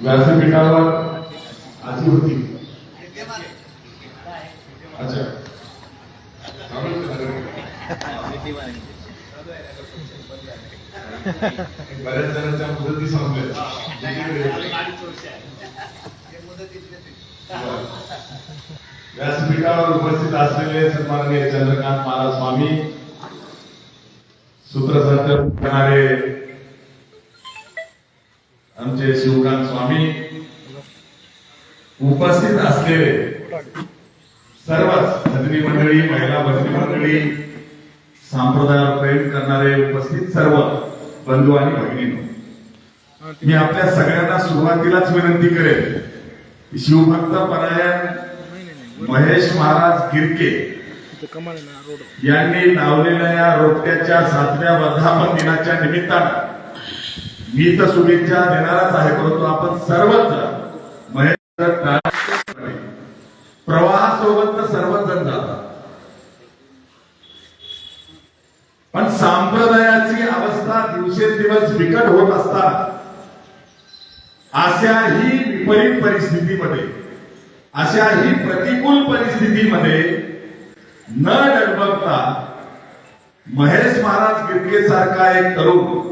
व्यासपीठावर आधी होती. अच्छा. बऱ्याच जणांच्या मुदती संपल्या. व्यासपीठावर उपस्थित असलेले सन्माननीय चंद्रकांत महाराज स्वामी सूत्रसंच करणारे आमचे शिवकांत स्वामी उपस्थित असलेले सर्वच भजनी मंडळी महिला भजनी मंडळी संप्रदायावर प्रेम करणारे उपस्थित सर्व बंधू आणि भगिनी मी आपल्या सगळ्यांना सुरुवातीलाच विनंती करेन शिवभक्त परायण महेश महाराज गिरके यांनी लावलेल्या या रोपट्याच्या सातव्या वर्धापन दिनाच्या निमित्तानं मी तर शुभेच्छा देणारच आहे परंतु आपण सर्वच महेश प्रवाहासोबत तर सर्वच जण जातात. पण सांप्रदायाची अवस्था दिवसेंदिवस बिकट होत असताना अशाही विपरीत परिस्थितीमध्ये अशाही प्रतिकूल परिस्थितीमध्ये न डगमगता महेश महाराज गिरके सारखा एक तरुण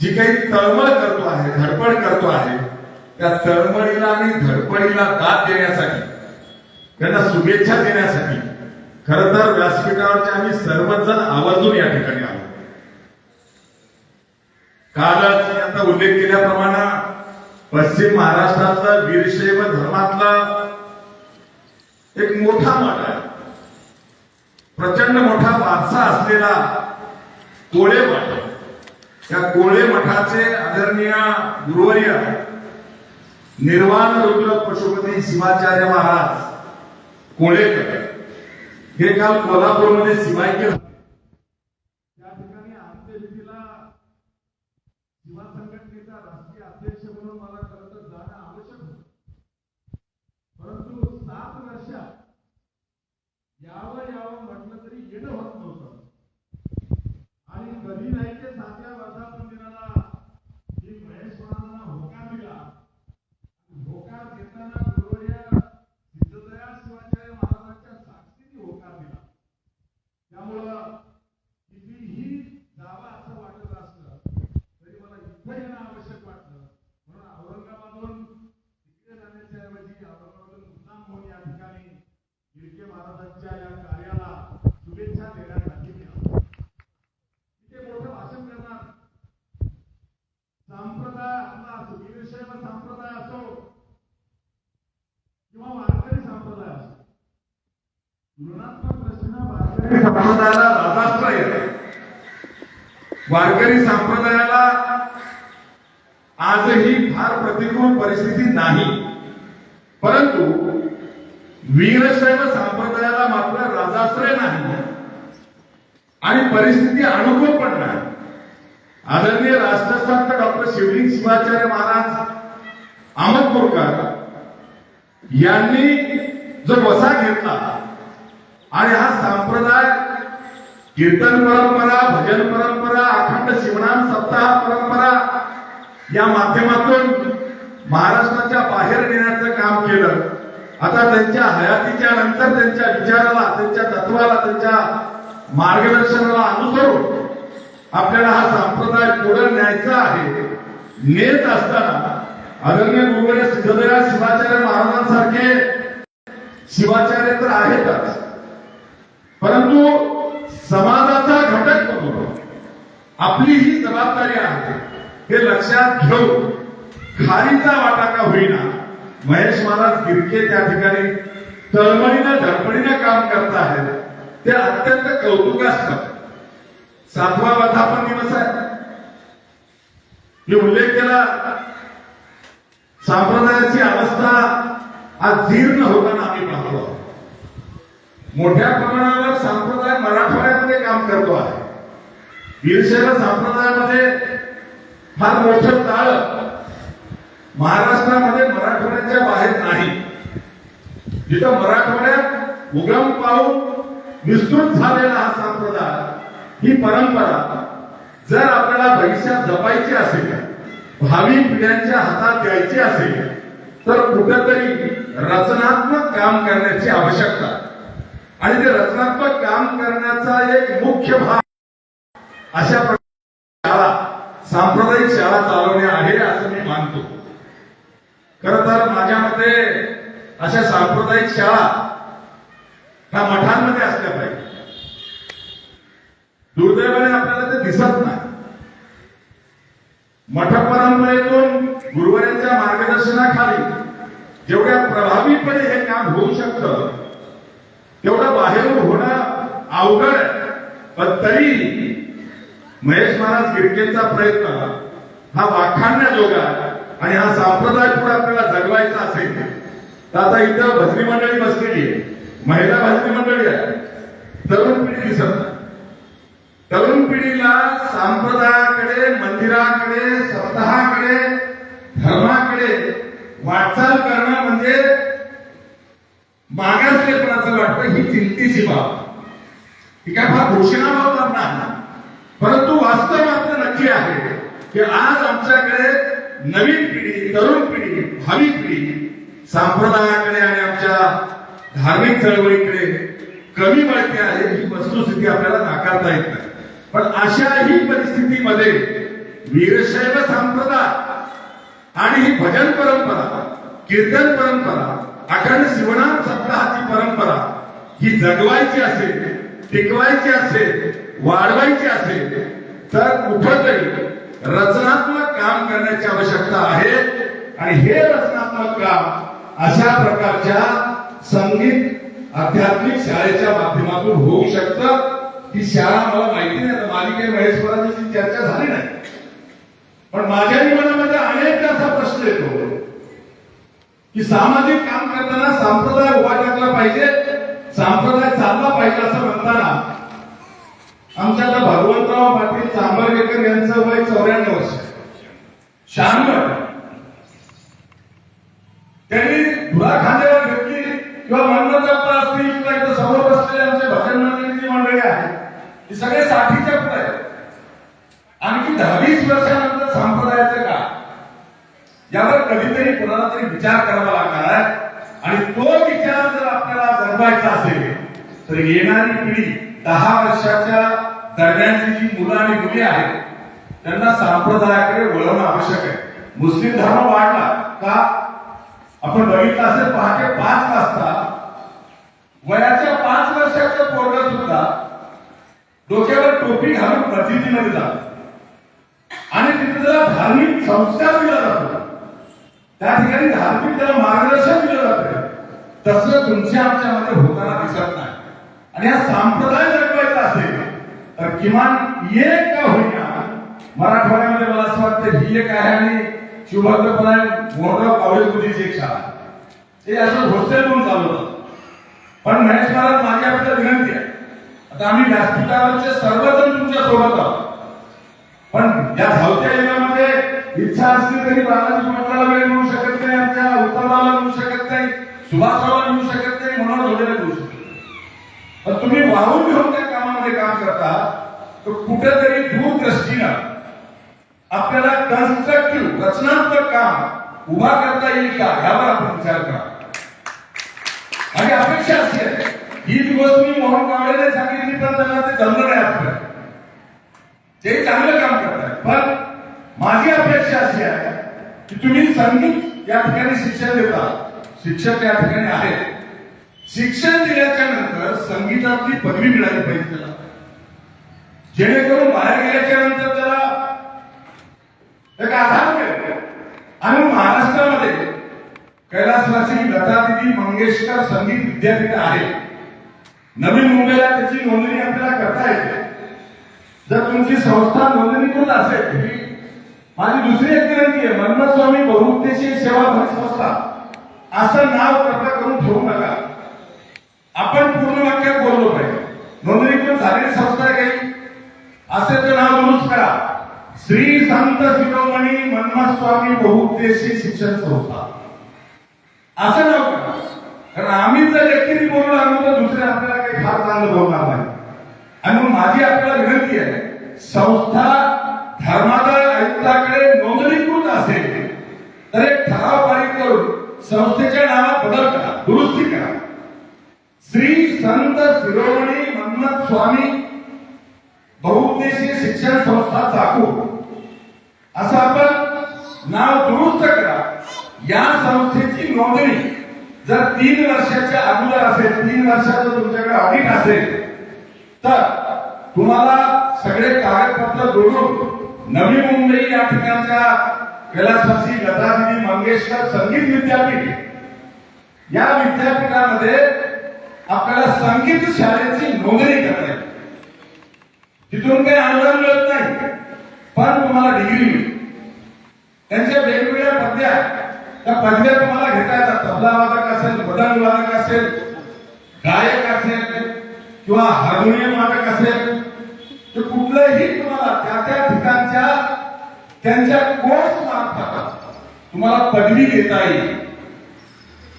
जी काही तळमळ करतो आहे धडपड करतो आहे त्या तळमळीला आणि धडपडीला दाद देण्यासाठी त्यांना शुभेच्छा देण्यासाठी खर तर व्यासपीठावरचे आम्ही सर्वच जण आवर्जून या ठिकाणी आलो. कालच आता उल्लेख केल्याप्रमाणे पश्चिम महाराष्ट्रातलं वीरशैव धर्मातला एक मोठा मठ आहे. प्रचंड मोठा वारसा असलेला कोळे मठ या कोळे मठाचे आदरणीय गुरुवर्य निर्वाण रुद्र पशुपती शिवाचार्य महाराज कोळेकर हे काल कोल्हापूरमध्ये शिवायके त्या ठिकाणी शिवा संघटनेचा राष्ट्रीय अध्यक्ष म्हणून मला खरं तर जाणं आवश्यक परंतु सात वर्षात यावं यावं म्हटलं तरी येणं होत नव्हतं. आणि कधी नाही ते सातव्या वर्धापन दिनाला मी महेश्वरांना होकार दिला होकार घेताना गुरुवर्य सिद्धदया शिवाचार्य महाराजांच्या साक्षीने होकार दिला त्यामुळं कितीही जावं असं वाटत असलं तरी मला इथं येणं आवश्यक वाटलं म्हणून औरंगाबादहून तिकडे जाण्याच्या ऐवजी औरंगाबादहून मुद्दाम होऊन या ठिकाणी गिरके महाराजांच्या या कार्याला शुभेच्छा देण्यासाठी मी आलो इथे मोठं भाषण करणार संप्रदाय आपला असो वीरशैव संप्रदाय असो किंवा वारकरी संप्रदाय असो तुलनात्मक दृष्टीनं वारकरी संप्रदायाला राजाश्रय वारकरी संप्रदायाला आजही फार प्रतिकूल परिस्थिती नाही. परंतु वीरशैव संप्रदायाला मात्र राजाश्रय नाही. आणि परिस्थिती अनुकूल पण नाही. आदरणीय राष्ट्रसंत डॉक्टर शिवलिंग शिवाचार्य महाराज अहमदपूरकर यांनी जो वसा घेतला आणि हा संप्रदाय कीर्तन परंपरा भजन परंपरा अखंड शिवनाम सप्ताह परंपरा या माध्यमातून महाराष्ट्राच्या बाहेर नेण्याचं काम केलं. आता त्यांच्या हयातीच्या नंतर त्यांच्या विचाराला त्यांच्या तत्वाला त्यांच्या मार्गदर्शनाला अनुसरून आपल्याला हा संप्रदाय पुढे न्यायचा आहे. नेत असताना आदरणीय गुरुवर्य सिद्धदया शिवाचार्य महाराजांसारखे शिवाचार्य तर आहेतच. परंतु समाजाचा घटक म्हणून आपली ही जबाबदारी आहे. हे लक्षात घेऊन खारीचा वाटा का होईना महेश महाराज गिरके त्या ठिकाणी तळमळीनं धडपडीनं काम करत आहेत ते अत्यंत कौतुकास्पद. सातवा वर्धापन दिवस आहे. मी उल्लेख केला संप्रदायाची अवस्था आज जीर्ण होताना आम्ही पाहतो. आहोत. मोठ्या प्रमाणावर संप्रदाय मराठवाड्यामध्ये काम करतो आहे वीरशैव संप्रदायामध्ये फार मोठं ताळ महाराष्ट्रामध्ये मराठवाड्याच्या बाहेर नाही जिथं मराठवाड्यात उगम पाहून विस्तृत झालेला हा संप्रदाय ही परंपरा जर आपल्याला भविष्यात जपायचे असेल भावी पिढ्यांच्या हातात द्यायचे असेल तर कुठेतरी रचनात्मक काम करण्याची आवश्यकता आहे. आणि ते रचनात्मक काम करण्याचा एक मुख्य भाग अशा प्रकारे शाळा सांप्रदायिक शाळा चालवणे आहे असं मी मानतो. खर तर माझ्या मते अशा सांप्रदायिक शाळा ह्या मठांमध्ये असल्या पाहिजे. दुर्दैवाने आपल्याला ते दिसत नाही. मठ परंपरेतून गुरुवारांच्या मार्गदर्शनाखाली जेवढ्या प्रभावीपणे हे काम होऊ शकतं तेवढं बाहेरून होणं अवघड आहे. पण तरी महेश महाराज गिरकेचा प्रयत्न हा वाखाणण्याजोगा आणि हा संप्रदाय पुढे आपल्याला जगवायचा असेल. तर आता इथं भजनी मंडळी बसलेली आहे. महिला भजनी मंडळी आहे. तरुण पिढी दिसत तरुण पिढीला संप्रदायाकडे मंदिराकडे स्वतःकडे धर्माकडे वाटचाल करणं म्हणजे मागासलेपणाचं वाटतं ही चिंतेची बाब. ही काय फार घोषणाभाव करणार ना? परंतु वास्तव मात्र नक्की आहे की आज आमच्याकडे नवीन पिढी तरुण पिढी भावी पिढी संप्रदायाकडे आणि आमच्या धार्मिक चळवळीकडे कमी वळते आहे ही वस्तुस्थिती आपल्याला नाकारता येत नाही. पण अशाही परिस्थितीमध्ये वीरशैव संप्रदाय आणि ही भजन परंपरा कीर्तन परंपरा अखंड शिवनाम सप्ताहाची परंपरा. ही जगवायची असेल टिकवायची असेल वाढवायची असेल तर कुठंतरी रचनात्मक काम करण्याची आवश्यकता आहे. आणि हे रचनात्मक काम अशा प्रकारच्या संगीत आध्यात्मिक शाळेच्या माध्यमातून होऊ शकतं. ती शाळा मला माहिती नाही मालिके महेश्वराची चर्चा झाली नाही. पण माझ्या मनामध्ये अनेक असा प्रश्न येतो की सामाजिक काम करताना संप्रदाय उभा टाकला पाहिजे संप्रदाय चालला पाहिजे असं म्हणताना आमच्या आता भगवंतराव पाटील चांबरगेकर यांचं वय चौऱ्याण्णव वर्ष. शहाण्णव. त्यांनी धुरा खांद्यावर घेतली किंवा मनोजप्पा असतील किंवा इथं समोर बसलेले आमचे भजन मंडळीची मंडळी आहे ही सगळे साठीच्या आहेत आणखी दहावीस वर्षानंतर संप्रदायाचं काय यावर कधीतरी कुणाला तरी विचार करावा लागणार आहे. आणि तो विचार जर आपल्याला जगवायचा असेल तर येणारी पिढी दहा वर्षाच्या दरम्यानची जी मुलं आणि मुली आहेत त्यांना संप्रदायाकडे वळवणं आवश्यक आहे. मुस्लिम धर्म वाढला का आपण बघितलं असेल पहाटे पाच वाजता वयाच्या पाच वर्षाचं पोरग सुद्धा डोक्यावर टोपी घालून मस्जिदीमध्ये जात. आणि तिथे जरा धार्मिक संस्कार दिला जातो. त्या ठिकाणी धार्मिक त्याला मार्गदर्शन दिलं जातं तसं तुमच्या आमच्यामध्ये होताना दिसत नाही. आणि हा संप्रदाय जगवायचा असेल तर किमान एक का होईना मराठवाड्यामध्ये मला असं वाटतं ही एक आहे आणि शिवभद्रपणा मोठा कॉलेज बुद्धीची एक शाळा. ते असं होस्टेल म्हणून चालवतात. पण महेश महाराज माझी आपल्याला विनंती आहे. आता आम्ही व्यासपीठावरचे सर्वजण तुमच्यासोबत आहोत. पण या धावत्या युगामध्ये इच्छा असली तरी बालाजी पाटलाला वेळ मिळू शकत नाही आमच्या उत्तमाला मिळू शकत नाही सुभाषरावला मिळू शकत नाही म्हणून धोलेला मिळू शकत नाही. पण तुम्ही वाहून घेऊन त्या कामामध्ये काम करता तर कुठेतरी दूरदृष्टीनं आपल्याला कन्स्ट्रक्टिव्ह रचनात्मक काम उभा करता येईल का यावर आपण विचार करा आणि अपेक्षा अशी आहे ही दिवस गोष्ट मी मोहन कावडेने सांगितली पण त्यांना ते जमलं नाही आपलं ते चांगलं काम करतात पण माझी अपेक्षा अशी आहे की तुम्ही संगीत या ठिकाणी शिक्षण देता. शिक्षक या ठिकाणी आहेत. शिक्षण दिल्याच्या नंतर संगीतातली पदवी मिळाली पाहिजे त्याला. जेणेकरून बाहेर गेल्याच्यानंतर त्याला एक आधार मिळेल. आणि महाराष्ट्रामध्ये कैलासवासी लता दिदी मंगेशकर संगीत विद्यापीठ आहे. नवीन मुंबईला त्याची नोंदणी आपल्याला करता येते. जर तुमची संस्था नोंदणीकृत असेल ही माझी दुसरी एक विनंती आहे मन्मस्वामी बहुउद्देशीय सेवा भक्ती संस्था असं नाव कर्ता करून ठेवू नका. आपण पूर्ण वाक्यात बोललो पाहिजे. नोंदणीकृत झालेली संस्था आहे काही? असेल तर नाव दुरुस्त करा. श्री संत शिरोमणी मन्मस्वामी बहुउद्देशीय शिक्षण संस्था. असं नाव करा. कारण आम्ही जर एकटी बोललो आम्ही तर दुसरे आपल्याला काही फार चांगलं बोलणार नाही. आणि माझी आपल्याला विनंती आहे संस्था धर्मादाय आयुक्ताकडे नोंदणीकृत असेल तर एक ठराव पारित करून संस्थेच्या नावात बदल करा दुरुस्ती करा. श्री संत शिरोमणी मन्मथ स्वामी बहुउद्देशीय शिक्षण संस्था चाकू. असं आपण नाव दुरुस्त करा. या संस्थेची नोंदणी जर तीन वर्षाच्या अगोदर असेल तीन वर्षाचं तुमच्याकडे ऑडिट असेल तर तुम्हाला सगळे कागदपत्र जोडून नवी मुंबई या ठिकाणच्या कैलासवासी लतादिदी मंगेशकर संगीत विद्यापीठ या विद्यापीठामध्ये आपल्याला संगीत शाळेची नोंदणी करता येईल. तिथून काही अनुदान मिळत नाही पण तुम्हाला डिग्री मिळेल. त्यांच्या वेगवेगळ्या पदव्या त्या पदव्या तुम्हाला घेता येतात. तबला वादक असेल मदन वादक असेल गायक असेल किंवा हार्मोनियम वादक असेल कुठलंही तुम्हाला त्या त्या ठिकाणच्या त्यांच्या कोर्स मार्फत तुम्हाला पदवी घेता येईल.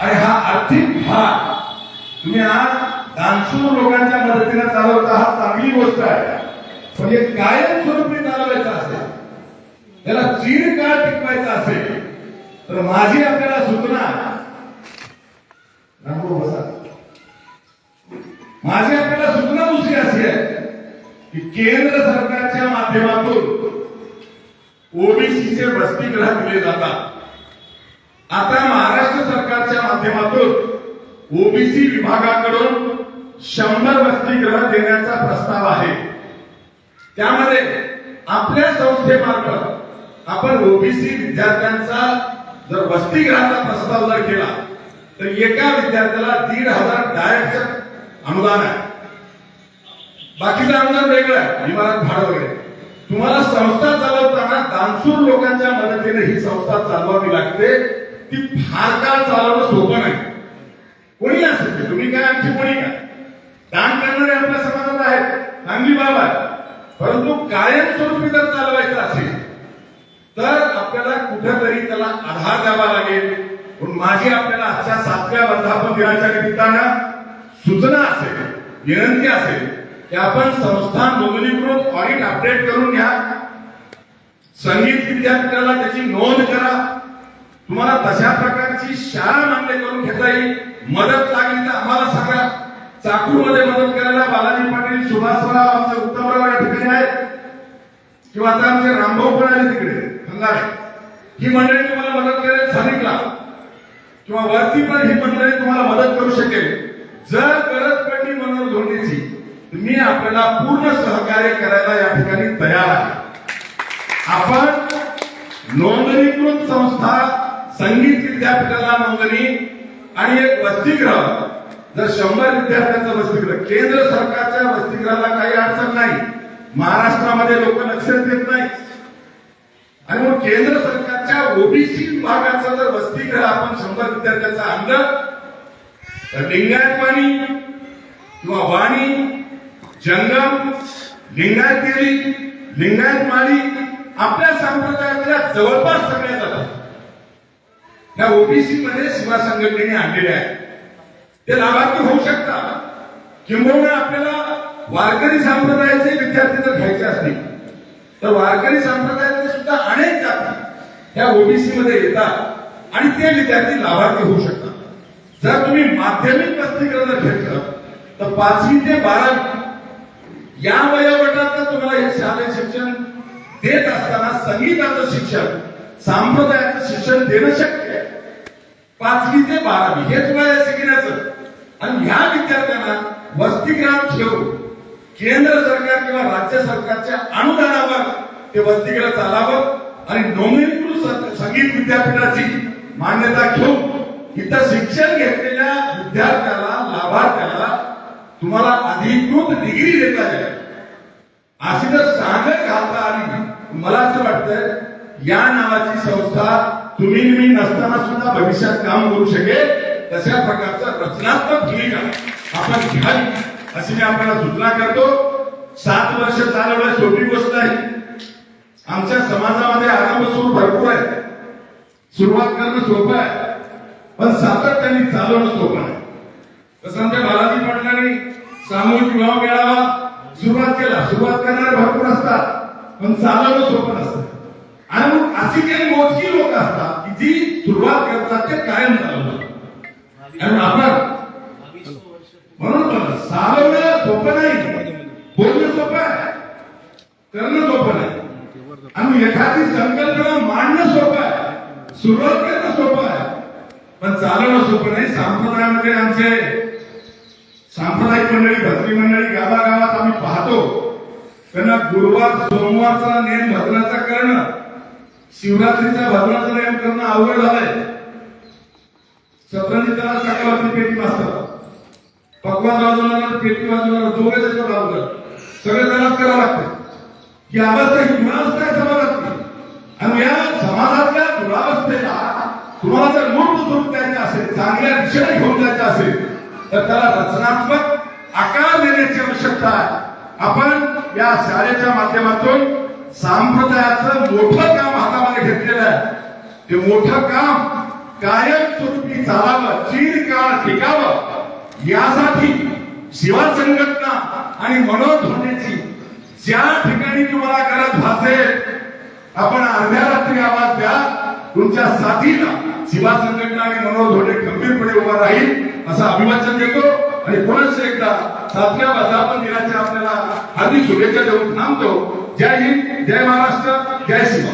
आणि हा आर्थिक भाग तुम्ही आज दानशूर लोकांच्या मदतीने चालवता हा चांगली गोष्ट आहे. पण हे कायम स्वरूपी चालवायचं असेल त्याला चिरकाळ टिकवायचा असेल तर माझी आपल्याला सूचना माझी आपल्याला सूचना की केंद्र सरकारच्या माध्यमातून ओबीसीचे वसतिगृह दिले जातात. आता महाराष्ट्र सरकारच्या माध्यमातून ओबीसी विभागाकडून शंभर वसतिगृह देण्याचा प्रस्ताव आहे. त्यामध्ये आपल्या संस्थेमार्फत आपण ओबीसी विद्यार्थ्यांचा जर वसतिगृहाचा प्रस्ताव जर केला तर एका विद्यार्थ्याला दीड हजार डायरेक्ट अनुदान आहे. बाकीचं अनुदान वेगळं आहे विमानात भाडं वगैरे. तुम्हाला संस्था चालवताना दानसूर लोकांच्या मदतीने ही संस्था चालवावी लागते. ती फार काळ चालवणं सोपं नाही. कोणी असेल तुम्ही काय आणखी कोणी काय? दान करणारे आपल्या समाजात आहेत. चांगली बाब आहे परंतु कायमस्वरूपी जर चालवायचं असेल तर आपल्याला कुठेतरी त्याला आधार द्यावा लागेल. म्हणून माझी आपल्याला आजच्या सातव्या वर्धापन दिनाच्या निमित्तानं सूचना असेल विनंती असेल की आपण संस्था नोंदणीकृत ऑडिट अपडेट करून घ्या. संगीत विद्यापीठाला त्याची नोंद करा. तुम्हाला तशा प्रकारची शाळा मान्य करून घेता येईल. मदत लागली तर आम्हाला सांगा. चाकूरमध्ये मदत करायला बालाजी पाटील सुभाषराव आमचे उत्तमराव या ठिकाणी आहेत. किंवा आता आमचे रामभाऊ पण आले तिकडे खंगारे ही मंडळी तुम्हाला मदत करेल सांगितला किंवा वरती पण ही मंडळी तुम्हाला मदत करू शकेल. जर गरज पडली मनोहर धोंडीची तर मी आपल्याला पूर्ण सहकार्य करायला या ठिकाणी तयार आहे. आपण नोंदणीकृत संस्था संगीत विद्यापीठाला नोंदणी आणि एक वसतिगृह जर शंभर विद्यार्थ्यांचं वसतिगृह केंद्र सरकारच्या वसतिगृहाला काही अडचण नाही. महाराष्ट्रामध्ये लोक लक्ष देत नाही आणि मग केंद्र सरकारच्या ओबीसी विभागाचा जर वसतिगृह आपण शंभर विद्यार्थ्यांचा आणलं तर लिंगायत वाणी किंवा वाणी जंगम लिंगायत केली लिंगायत माळी आपल्या संप्रदायातल्या जवळपास सगळ्या जातात. त्या ओबीसी मध्ये सेवा संघटनेने आणलेल्या आहेत. ते लाभार्थी होऊ शकतात. किंबहुना आपल्याला वारकरी संप्रदायाचे विद्यार्थी जर घ्यायचे असतील. तर वारकरी संप्रदायातले सुद्धा अनेक जाती त्या ओबीसी मध्ये येतात आणि ते विद्यार्थी लाभार्थी होऊ शकतात. जर तुम्ही माध्यमिक वसतिगृह जर घेतलं तर पाचवी ते बारावी या वयोगटात तुम्हाला हे शालेय शिक्षण देत असताना संगीताचं शिक्षण सांप्रदायाचं शिक्षण देणं शक्य आहे. पाचवी ते बारावी हेच वय आहे शिकण्याचं आणि ह्या विद्यार्थ्यांना वसतिगृहात ठेवून केंद्र सरकार किंवा राज्य सरकारच्या अनुदानावर ते वसतिगृह चालावं आणि नोंदणीकृत संगीत विद्यापीठाची मान्यता घेऊन इथं शिक्षण घेतलेल्या विद्यार्थ्याला लाभार्थ्याला तुम्हाला अधिकृत डिग्री देता येईल. अशी जर सांगत घालता आली. मला असं वाटतं या नावाची संस्था तुम्ही मी नसताना सुद्धा भविष्यात काम करू शकेल तशा प्रकारचा रचनात्मक भूमिका आपण घ्यावी अशी मी आपल्याला सूचना करतो. सात वर्ष चालवणं सोपी गोष्ट आहे. आमच्या समाजामध्ये आरंभ सुरू भरपूर आहे. सुरुवात करणं सोपं आहे. पण सातत्याने चालवणं सोपं आहे तसं आमच्या बालाजी पाटलांनी सामूहिक विवाह मेळावा सुरुवात केला. सुरुवात करणारे भरपूर असतात पण चालवणं सोपं नसतं. आणि मग अशी काही मोजकी लोक असतात की जी सुरुवात करतात ते कायम चालवतात. कारण आपण म्हणून पण चालवणं सोपं नाही. बोलणं सोपं आहे. करणं सोपं नाही. आणि एखादी संकल्पना मांडणं सोपं आहे. सुरुवात करणं सोपं आहे. पण चालवणं सोपं नाही. संप्रदायामध्ये आमचे सांप्रदायिक मंडळी भद्री मंडळी गावागावात आम्ही पाहतो त्यांना गुरुवार सोमवारचा नेम भजनाचा करणं शिवरात्रीच्या भजनाचा नेम करणं अवघड झालंय. सतरांनी त्याला सकाळची पेटी वाजतात पकवान वाजवणार पेटी वाजवणार दोघे त्याच्यावर लावलं सगळे त्यालाच करावं लागतं. की अवस्था ही दुरावस्था आहे समाजातली. आणि या समाजातल्या दुरावस्थेला तुम्हाला जर मूळ स्वरूप द्यायचं असेल चांगल्या दिशेने घेऊन जायचं असेल तर त्याला रचनात्मक आकार देण्याची आवश्यकता आहे. आपण या शाळेच्या माध्यमातून सांप्रदायाचं मोठं काम हातामध्ये घेतलेलं आहे. ते मोठं काम कायम स्वरूपी चालावं चिरकाळ टिकावं. यासाठी शिवा संघटना आणि मनोज ज्या ठिकाणी तुम्हाला गरज भासेल आपण अर्ध्या रात्री आवाज द्या तुमच्या साथीला सीमा संघटना आणि मनोज होणे गंभीरपणे उभा राहील असं अभिवाचन देतो. आणि पुनश्च एकदा सातव्या वर्धापन दिनाच्या आपल्याला हार्दिक शुभेच्छा देऊन थांबतो. जय हिंद जय महाराष्ट्र जय सीमा